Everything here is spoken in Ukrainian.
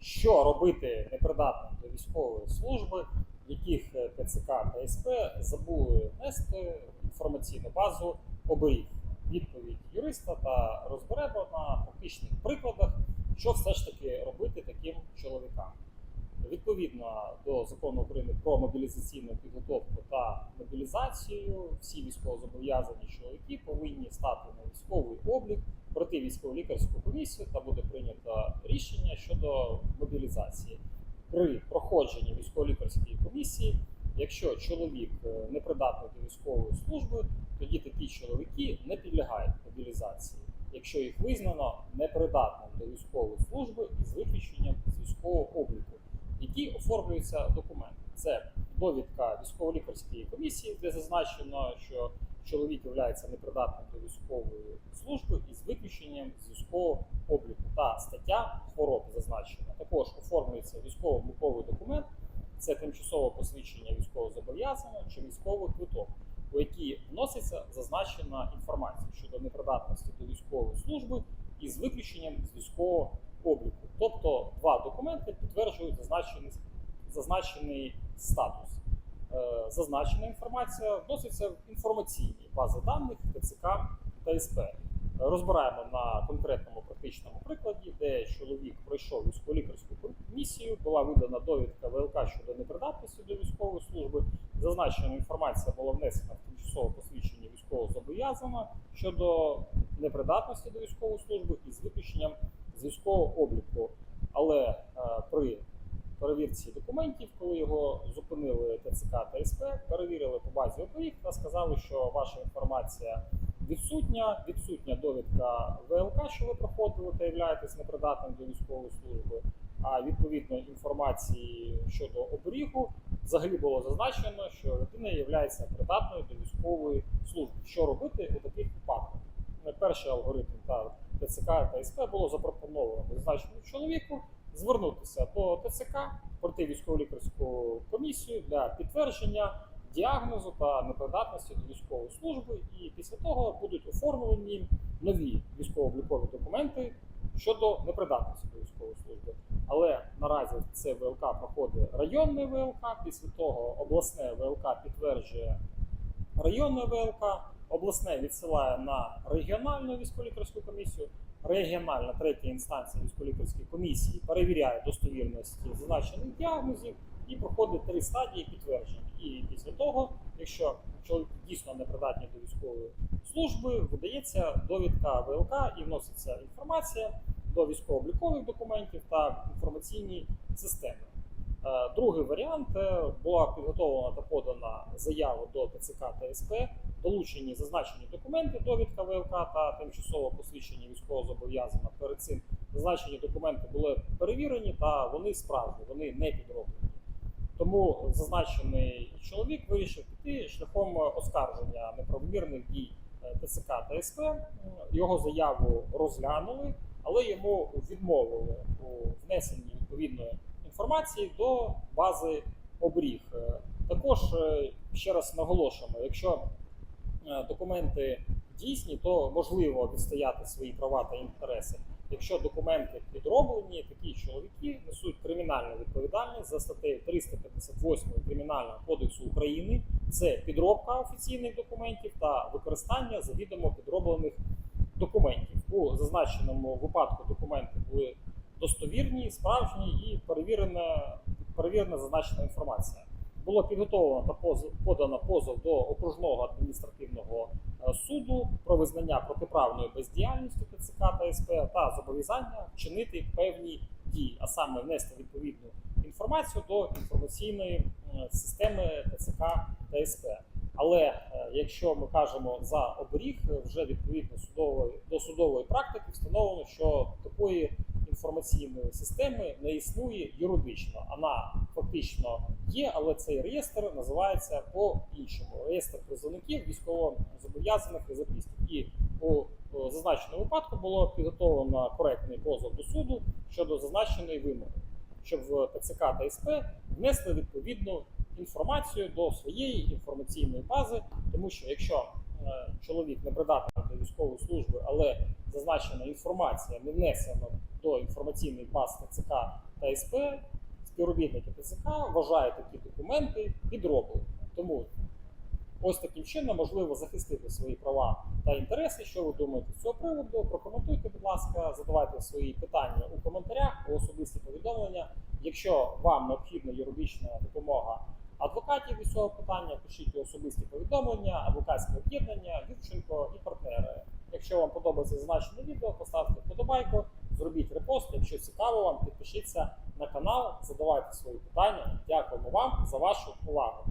що робити непридатним до військової служби, яких е, ТЦК та СП забули внести інформаційну базу оберіг. Відповідь юриста та розберемо на практичних прикладах, що все ж таки робити таким чоловікам. Відповідно до закону України про мобілізаційну підготовку та мобілізацію, всі військовозобов'язані чоловіки повинні стати на військовий облік, пройти військово-лікарську комісію та буде прийнято рішення щодо мобілізації. При проходженні військово-лікарської комісії, якщо чоловік е, непридатний до військової служби, тоді такі чоловіки не підлягають мобілізації, якщо їх визнано непридатним до військової служби із виключенням з військового обліку які оформлюються документи. Це довідка військово-лікарської комісії, де зазначено, що чоловік є непридатним до військової служби із виключенням з військового обліку. Та стаття хвороб зазначена. Також оформлюється військово-обліковий документ, це тимчасове посвідчення військовозобов'язаного чи військовий квиток, у який вноситься зазначена інформація щодо непридатності до військової служби із виключенням з військового обліку. Тобто два документи підтверджують зазначений, зазначений статус. Е, Зазначена інформація вноситься в інформаційні бази даних ТЦК та СП. Е, Розбираємо на конкретному практичному прикладі, де чоловік пройшов військово-лікарську комісію, була видана довідка ВЛК щодо непридатності до військової служби. Зазначена інформація була внесена в тимчасове посвідчення військовозобов'язаного щодо непридатності до військової служби із виключенням з військового обліку. Але е, при перевірці документів, коли його зупинили ТЦК та СП, перевірили по базі оберіг та сказали, що ваша інформація відсутня, відсутня довідка ВЛК, що ви проходили та являєтесь непридатним до військової служби. А відповідно інформації щодо оберігу взагалі було зазначено, що людина є придатною до військової служби. Що робити у таких випадках? Перший алгоритм та ТЦК та СП було запропоновано зазначеному чоловіку звернутися до ТЦК, пройти військово-лікарську комісію для підтвердження діагнозу та непридатності до військової служби, і після того будуть оформлені нові військово-облікові документи щодо непридатності до військової служби. Але наразі це ВЛК проходить районне ВЛК, після того обласне ВЛК підтверджує районне ВЛК, обласне відсилає на регіональну військово-лікарську комісію. Регіональна третя інстанція військово-лікарської комісії перевіряє достовірність зазначених діагнозів і проходить три стадії підтвердження. І після того, якщо чоловік дійсно непридатний до військової служби, видається довідка ВЛК і вноситься інформація до військово-облікових документів та інформаційні системи. Е, Другий варіант е, була підготовлена та подана заява до ТЦК та СП, долучені зазначені документи, довідка ВЛК та тимчасово посвідчення військовозобов'язаного. Перед цим зазначені документи були перевірені та вони справжні, вони не підроблені. Тому зазначений чоловік вирішив піти шляхом оскарження неправомірних дій е, ТЦК та СП. Його заяву розглянули, але йому відмовили у внесенні відповідної інформації до бази обріг. Е, Також е, ще раз наголошуємо, якщо документи дійсні, то можливо відстояти свої права та інтереси. Якщо документи підроблені, такі чоловіки несуть кримінальну відповідальність за статтею 358 Кримінального кодексу України. Це підробка офіційних документів та використання завідомо підроблених документів. У зазначеному випадку документи були достовірні, справжні і перевірена, перевірена зазначена інформація. Було підготовлено та подано позов до окружного адміністративного е, суду про визнання протиправної бездіяльності ТЦК та СП та зобов'язання вчинити певні дії, а саме внести відповідну інформацію до інформаційної е, системи ТЦК та СП. Але е, якщо ми кажемо за оберіг, вже відповідно судової до судової практики встановлено, що такої інформаційної системи не існує юридично. Вона фактично є, але цей реєстр називається по-іншому. Реєстр призовників військовозобов'язаних резервістів. І у зазначеному випадку було підготовлено коректний позов до суду щодо зазначеної вимоги, щоб в ТЦК та СП внесли відповідну інформацію до своєї інформаційної бази, тому що якщо е, чоловік не придатний до військової служби, але зазначена інформація не внесена до інформаційних баз ТЦК та СП, співробітники ТЦК вважають такі документи підроблені. Тому ось таким чином можливо захистити свої права та інтереси. Що ви думаєте з цього приводу? Прокоментуйте, будь ласка, задавайте свої питання у коментарях, у особисті повідомлення. Якщо вам необхідна юридична допомога адвокатів із цього питання, пишіть особисті повідомлення, адвокатське об'єднання, Юрченко і партнери. Якщо вам подобається зазначене відео, поставте вподобайку, зробіть репост. Якщо цікаво вам, підпишіться на канал, задавайте свої питання. Дякуємо вам за вашу увагу.